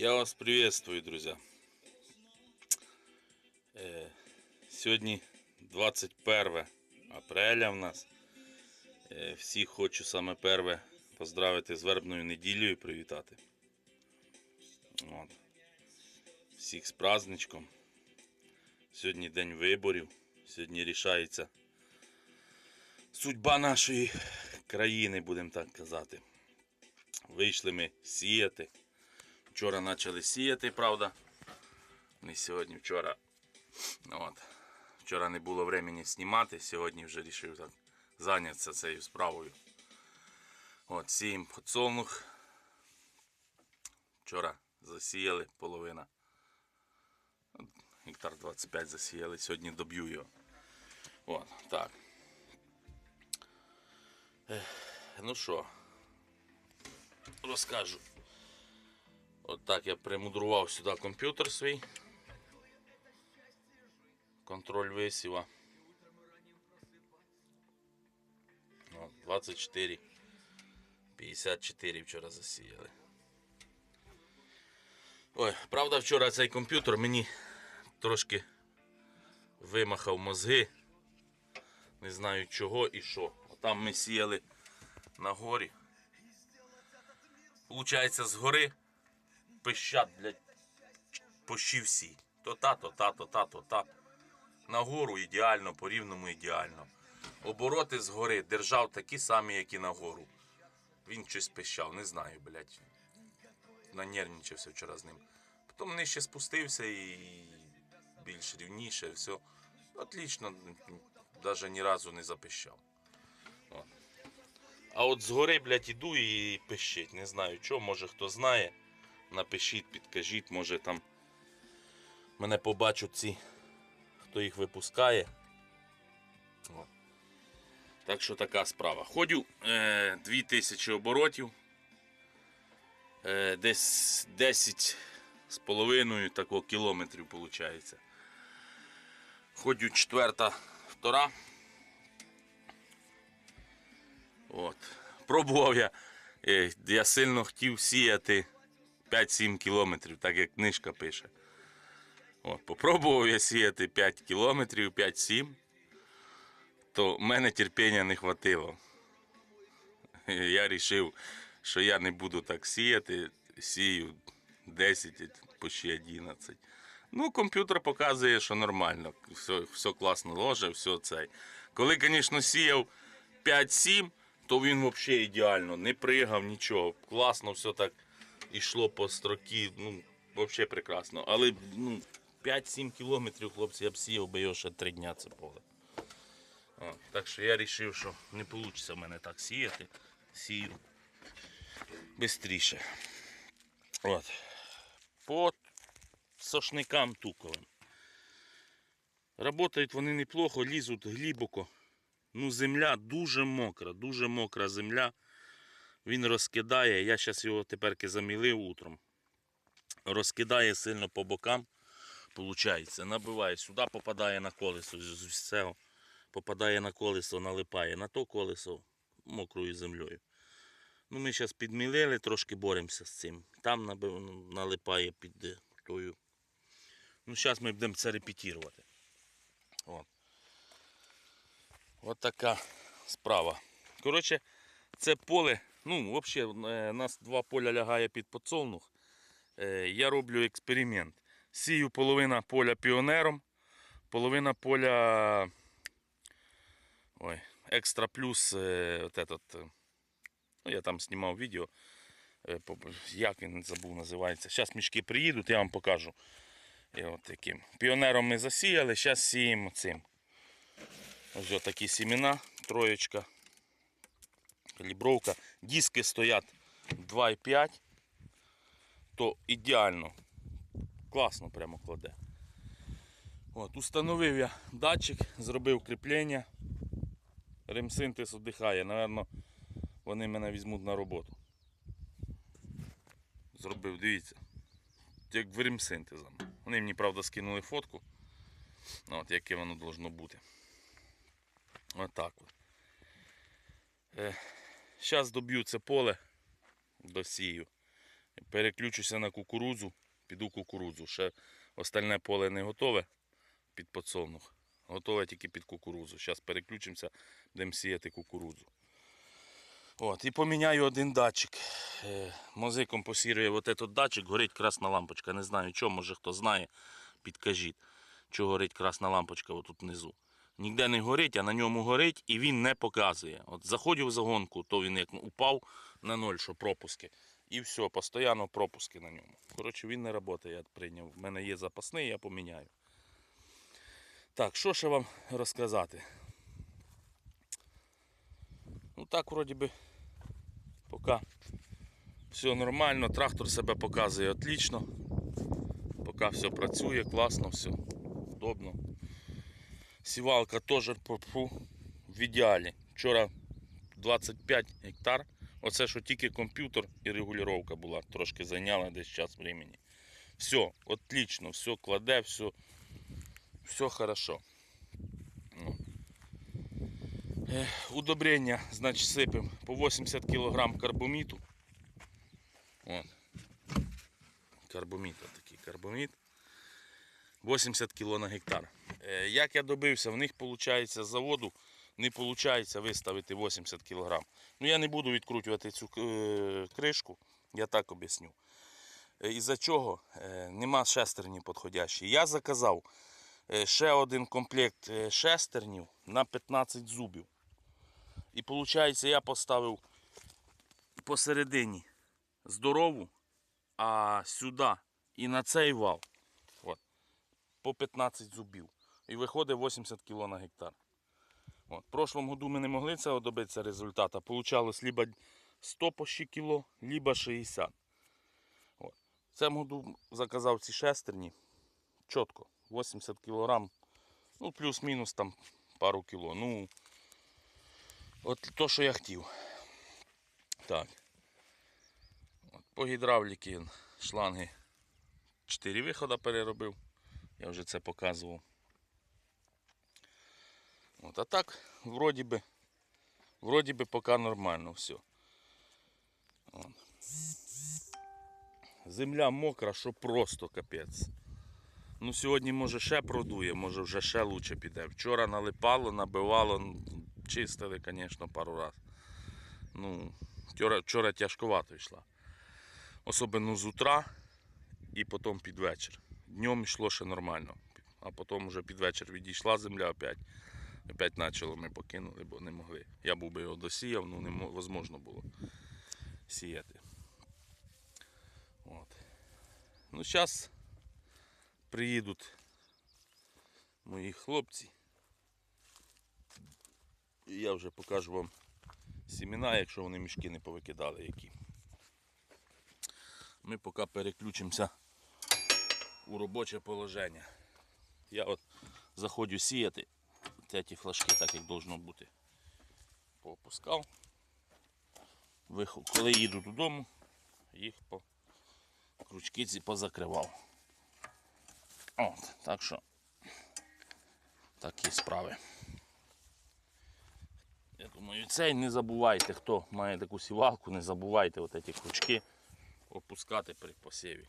Я вас приветствую, друзья. Е, Сьогодні 21 апреля в нас. Е, Всіх хочу саме перше поздравити з вербною неділею і привітати. От. Всіх з праздничком. Сьогодні день виборів. Сьогодні рішається судьба нашої країни, будемо так казати. Вийшли ми сіяти. Вчора почали сіяти, правда. Не сьогодні, вчора. От. Вчора не було времени знімати, сьогодні вже вирішив зайнятися цією справою. От, сіємо подсолнух. Вчора засіяли половина. Гектар 25 засіяли, сьогодні доб'ю його. От, так. Ех, Ну що, розкажу. От я примудрував сюди комп'ютер свій. Контроль висіва. От, 24. 54 вчора засіяли. Ой, правда, вчора цей комп'ютер мені трошки вимахав мозги. Не знаю чого і що. Там ми сіяли на горі. Получається, з гори пищать, блядь, пощі всі. То та, то та, то та, то та. Нагору ідеально, по рівному ідеально. Обороти згори держав такі самі, як і нагору. Він щось пищав, не знаю, блядь. Нанервничався вчора з ним. Потім нижче спустився і більш рівніше, все. Отлично, навіть ні разу не запищав. От. А от згори, блядь, іду і пищить. Не знаю чого, може хто знає. Напишіть, підкажіть, може там мене побачать ці, хто їх випускає. Так що така справа. Ходю е, 2000 оборотів. Е, десь 10 з половиною такого кілометрів виходить. Ходю четверта, втора. От. Пробував я. е, Я сильно хотів сіяти 5-7 кілометрів, так як книжка пише. От, попробував я сіяти 5 кілометрів, 5-7, то в мене терпіння не хватило. Я вирішив, що я не буду так сіяти, сію 10, почти 11. Ну, комп'ютер показує, що нормально, все, все класно ложе, все це. Коли, звісно, сіяв 5-7, то він взагалі ідеально, не пригав нічого. Класно все так йшло по строкі, ну, взагалі прекрасно. Але ну, 5-7 кілометрів, хлопці, я б сіяв би його ще 3 дня це поле. О, так що я вирішив, що не вийде в мене так сіяти. Сію швидше. От. По сошникам туковим. Работають вони неплохо, лізуть глибоко. Ну, земля дуже мокра, дуже мокра земля. Він розкидає. Я зараз його теперки замілив утром. Розкидає сильно по бокам. Получається, набиває сюди, попадає на колесо з усього. Попадає на колесо, налипає на то колесо мокрою землею. Ну, Ми зараз підмілили, трошки боремося з цим. Там налипає під е, тою. Ну, зараз ми будемо це репетувати. От. От така справа. Коротше, це поле, ну, взагалі, у нас два поля лягає під подсолнух. Е, Я роблю експеримент. Сію половина поля піонером, половина поля ой, екстра плюс. е, От этот, е, ну, я там знімав відео. Як він забув називається. Зараз мішки приїдуть, я вам покажу. І от таким. Піонером ми засіяли, зараз сіємо цим. Ось такі сімена, троєчка, калібровка. Диски стоять 2,5, то ідеально. Класно прямо кладе. От, установив я датчик, зробив кріплення. Ремсинтез віддихає. Наверно, вони мене візьмуть на роботу. Зробив, дивіться. Як в ремсинтезом. Вони мені, правда, скинули фотку. От, яке воно должно бути. Отак от. Е, Зараз доб'ю це поле, досію. Переключуся на кукурудзу, піду кукурудзу. Ще остальне поле не готове під подсолнух. Готове тільки під кукурудзу. Зараз переключимося, будемо сіяти кукурудзу. От, і поміняю один датчик. Е, Мозиком посірює от этот датчик, горить красна лампочка. Не знаю чого, може хто знає, підкажіть, чого горить красна лампочка отут внизу. Ніде не горить, а на ньому горить і він не показує. От заходив в загонку, то він як упав на ноль, що пропуски. І все, постійно пропуски на ньому. Коротше, він не працює, я прийняв. В мене є запасний, я поміняю. Так, що ще вам розказати? Ну так, вроді би, поки все нормально, трактор себе показує отлично. Поки все працює, класно, все удобно. Сівалка теж фу, в ідеалі. Вчора 25 гектар. Оце що тільки комп'ютер і регулювання була, трошки зайняла десь час времени. Все, отлично, все кладе, все, все хорошо. Ну. Удобрення, значить, сипемо по 80 кг карбоміту. От. Карбоміт, такий карбоміт. 80 кг на гектар. Е, Як я добився, в них виходить з заводу не виходить виставити 80 кг. Ну я не буду відкручувати цю е, кришку, я так об'ясню. Е, Із-за чого нема шестерні підходящі. Я заказав ще один комплект шестернів на 15 зубів. І виходить, я поставив посередині здорову, а сюди і на цей вал по 15 зубів. І виходить 80 кг на гектар. От. В прошлому году ми не могли цього добитися результату. Получалось либо 100 по ще кіло, либо 60. От. В цьому году заказав ці шестерні чітко. 80 кг, ну плюс-мінус там пару кіло. Ну, от то, що я хотів. Так. От, по гідравліки шланги 4 виходи переробив. Я вже це показував. От, а так, вроді би, вроді би поки нормально все. От. Земля мокра, що просто капець. Ну сьогодні може ще продує, може вже ще лучше піде. Вчора налипало, набивало, ну, чистили, звісно, пару раз. Ну, вчора, вчора тяжковато йшла. Особливо з утра і потім під вечір. Днем йшло ще нормально. А потім вже під вечір відійшла земля опять. Опять почало ми покинули, бо не могли. Я був би його досіяв, ну невозможно було сіяти. От. Ну зараз приїдуть мої хлопці. І я вже покажу вам сімена, якщо вони мішки не повикидали які. Ми поки переключимося у робоче положення. Я от заходжу сіяти ті флажки, так як должно бути. Поопускав. Коли їду додому, їх по крючки ці позакривав. От, так що такі справи. Я думаю, цей не забувайте, хто має таку сівалку, не забувайте от ці крючки опускати при посіві.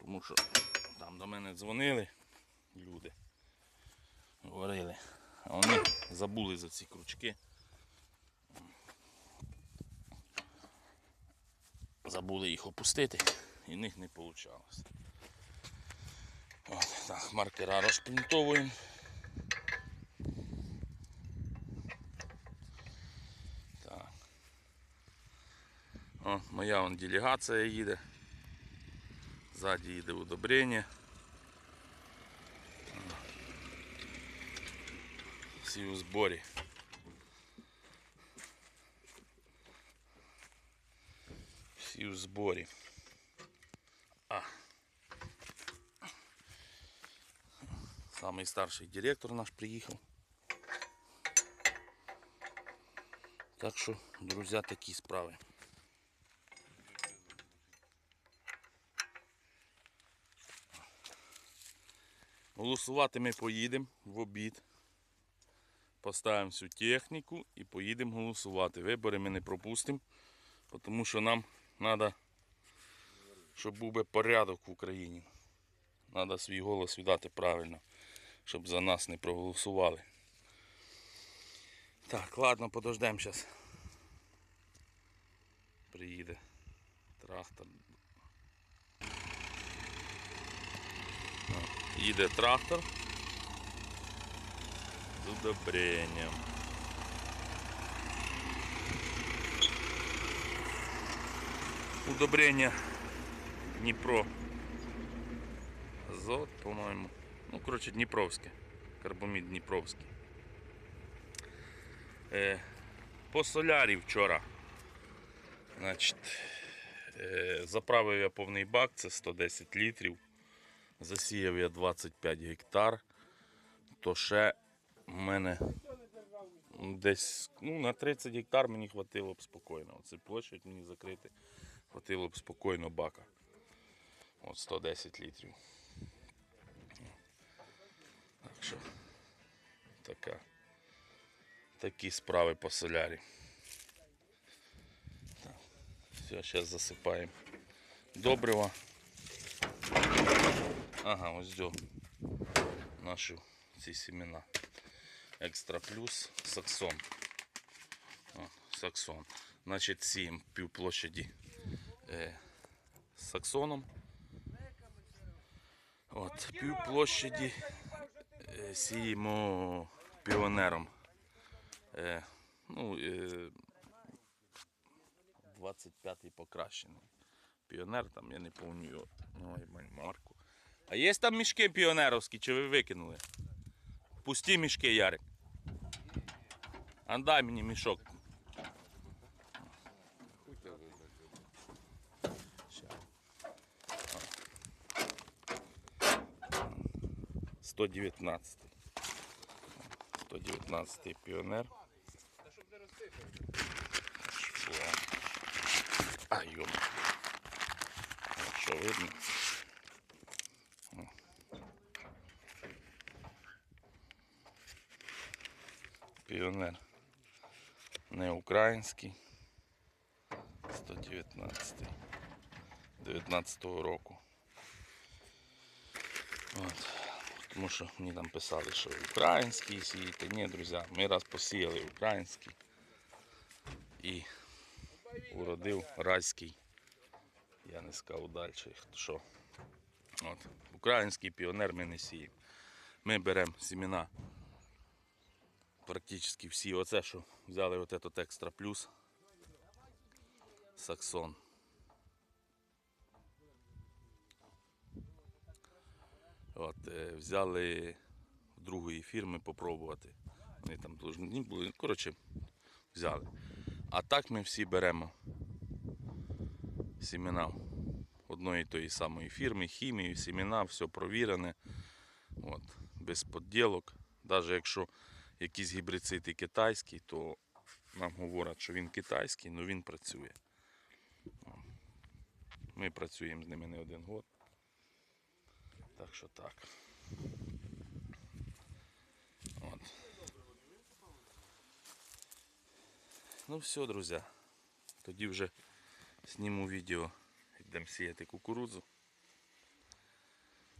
Тому що там до мене дзвонили люди, говорили, а вони забули за ці крючки. Забули їх опустити і в них не вийшло. От, так, маркера розпунтовуємо. Так. О, моя вон делегація їде. Ззаді їде удобрення. Всі у зборі. Всі у зборі. А. Самий старший директор наш приїхав. Так що, друзі, такі справи. Голосувати ми поїдемо в обід. Поставимо всю техніку і поїдемо голосувати. Вибори ми не пропустимо, тому що нам треба щоб був би порядок в Україні. Треба свій голос віддати правильно, щоб за нас не проголосували. Так, ладно, подождемо зараз. Приїде трактор. О, Їде трактор з удобренням. Удобрення Дніпро. Азот, по-моєму. Ну, коротше, Дніпровське. Карбомід Дніпровський. Е, по солярі вчора. Значить, е, заправив я повний бак, це 110 літрів. Засіяв я 25 гектар. То ще в мене десь ну, на 30 гектар мені хватило б спокійно. Оце площадь мені закрити. Хватило б спокійно бака. От 110 літрів. Так що така, такі справи по солярі. Так, все, зараз засипаємо добрива. Ага, ось до наші ці семена. Екстра плюс саксон. О, саксон. Значить, сіємо півплощаді е, саксоном. От, півплощаді е, сіємо піонером. Е, ну, е, 25-й покращений. Піонер там, я не пам'ятаю ну, марку. А є там мішки піонеровські, чи ви викинули? Пусті мішки, Ярик. А дай мені мішок. Ща. О. 119. 119 піонер. Що? А, йом. Що видно? Піонер. Не український. 119. 19 року. От. Тому що мені там писали, що український сіяти. Ні, друзі, ми раз посіяли український і уродив райський. Я не сказав далі, що. От. Український піонер ми не сіємо. Ми беремо семена практично всі. Оце, що взяли от этот екстра плюс. Саксон. От, е, взяли другої фірми попробувати. Вони там должні були. Коротше, взяли. А так ми всі беремо сімена одної тої самої фірми, хімію, сімена, все провірене. От, без подділок. Навіть якщо якийсь гібрицид і китайський, то нам говорять, що він китайський, але він працює. Ми працюємо з ними не один год. Так що так. От. Ну все, друзі. Тоді вже зніму відео, йдемо сіяти кукурудзу.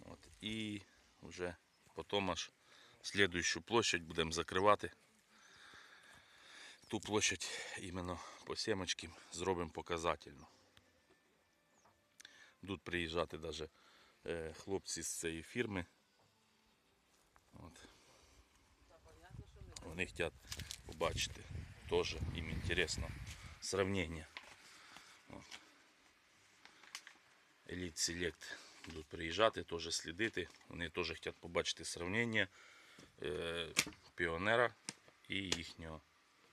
От. І вже потім аж слідуючу площадь будемо закривати. Ту площадь іменно по сімочки зробимо показательно. Будуть приїжджати навіть е, хлопці з цієї фірми. От. Вони хочуть побачити теж їм інтересно сравнення. От. Elite Select будуть приїжджати, теж слідити. Вони теж хочуть побачити сравнення піонера і їхнього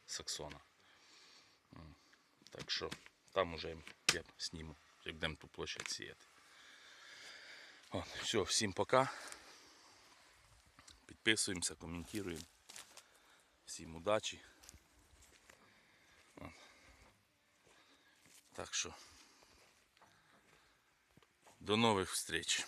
саксона. Так що там уже я сніму, як будемо ту площадь сіяти. От, все, всім пока. Підписуємося, коментуємо. Всім удачі. От. Так що до нових встреч.